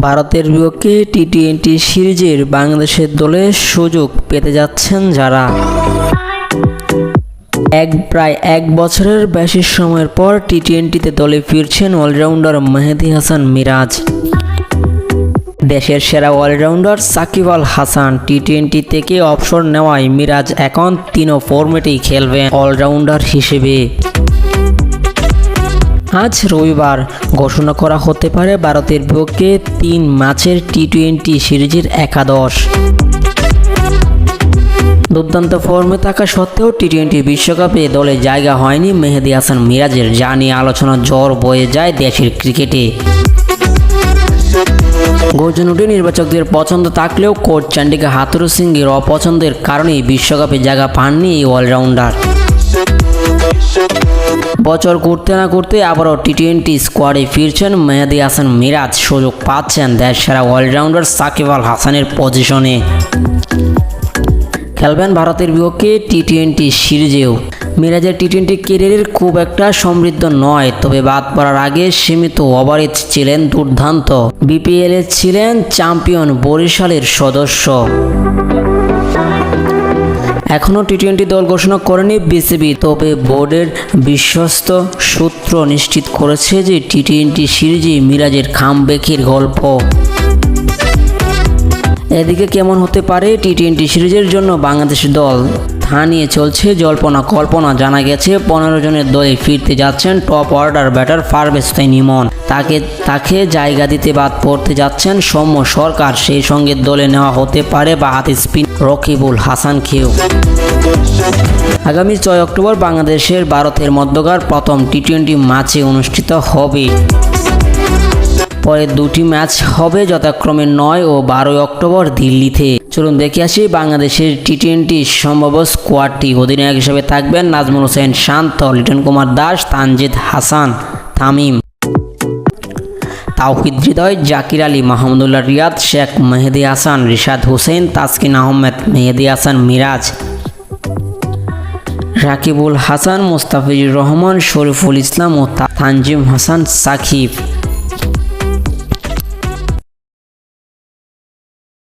ভারতের বিপক্ষে T twenty সিরিজের বাংলাদেশের দলে সুযোগ পেতে যাচ্ছেন যারা। এক, প্রায় এক বছরের বেশি সময়ের পর টি টোয়েন্টিতে দলে ফিরছেন অলরাউন্ডার মেহেদি হাসান মিরাজ। দেশের সেরা allrounder Shakib Al Hasan T twenty থেকে অবসর নেওয়ায় মিরাজ এখন তিনও ফর্মেটেই খেলবেন অলরাউন্ডার হিসেবে। আজ রবিবার ঘোষণা করা হতে পারে ভারতের বিপক্ষে তিন ম্যাচের টি টোয়েন্টি সিরিজের একাদশ। দুর্দান্ত ফর্মে থাকা সত্ত্বেও টি টোয়েন্টি বিশ্বকাপে দলে জায়গা হয়নি মেহেদি হাসান মিরাজের, যা নিয়ে আলোচনা জ্বর বয়ে যায় দেশের ক্রিকেটে। গর্জনুটি নির্বাচকদের পছন্দ থাকলেও কোচ চান্ডিকা হাতুরু সিংয়ের অপছন্দের কারণেই বিশ্বকাপে জায়গা পাননি এই অলরাউন্ডার। বছর ঘুরতে না ঘুরতে আবারও টি টোয়েন্টি স্কোয়াডে ফিরছেন মেহেদি হাসান মিরাজ। সুযোগ পাচ্ছেন দেশ সেরা অলরাউন্ডার সাকিব আল হাসানের পজিশনে খেলবেন ভারতের বিপক্ষে টি টোয়েন্টি সিরিজেও। মিরাজের টি টোয়েন্টি কেরিয়ারের খুব একটা সমৃদ্ধ নয়, তবে বাদ পড়ার আগে সীমিত ওভারে ছিলেন দুর্দান্ত। বিপিএলে ছিলেন চ্যাম্পিয়ন বরিশালের সদস্য। এখনও টি টোয়েন্টি দল ঘোষণা করেনি বিসিবি তবে বোর্ডের বিশ্বস্ত সূত্র নিশ্চিত করেছে যে টি টোয়েন্টি সিরিজে মিরাজের খামবেকির গল্প। এদিকে কেমন হতে পারে টি টোয়েন্টি সিরিজের জন্য বাংলাদেশ দল? তা নিয়ে চলছে জল্পনা কল্পনা। জানা গেছে, পনেরো জনের দলে ফিরতে যাচ্ছেন top order batter Parvez Emon তাকে তাকে জায়গা দিতে বাদ পড়তে যাচ্ছেন সৌম্য সরকার। সেই সঙ্গে দলে নেওয়া হতে পারে বা হাতে স্পিন রকিবুল হাসানকেও। আগামী ছয় অক্টোবর বাংলাদেশের ভারতের মধ্যকার প্রথম টি টোয়েন্টি ম্যাচে অনুষ্ঠিত হবে। পরে দুটি ম্যাচ হবে যথাক্রমে নয় ও বারোই অক্টোবর দিল্লিতে। চলুন দেখে আসি বাংলাদেশের টি টোয়েন্টি সম্ভাব্য স্কোয়াডটি। অধিনায়ক হিসেবে থাকবেন নাজমুল হোসেন শান্ত, লিটন কুমার দাস, তানজিদ হাসান, তামিম। তাওকিদ হৃদয়, জাকির আলী, মাহমুদুল্লাহ রিয়াদ, শেখ মেহেদি হাসান, রিশাদ হোসেন, তাসকিন আহমেদ, মেহেদি হাসান, মিরাজ। রাকিবুল হাসান, মুস্তাফিজুর রহমান, শরীফুল ইসলাম ও তানজিম হাসান সাকিব।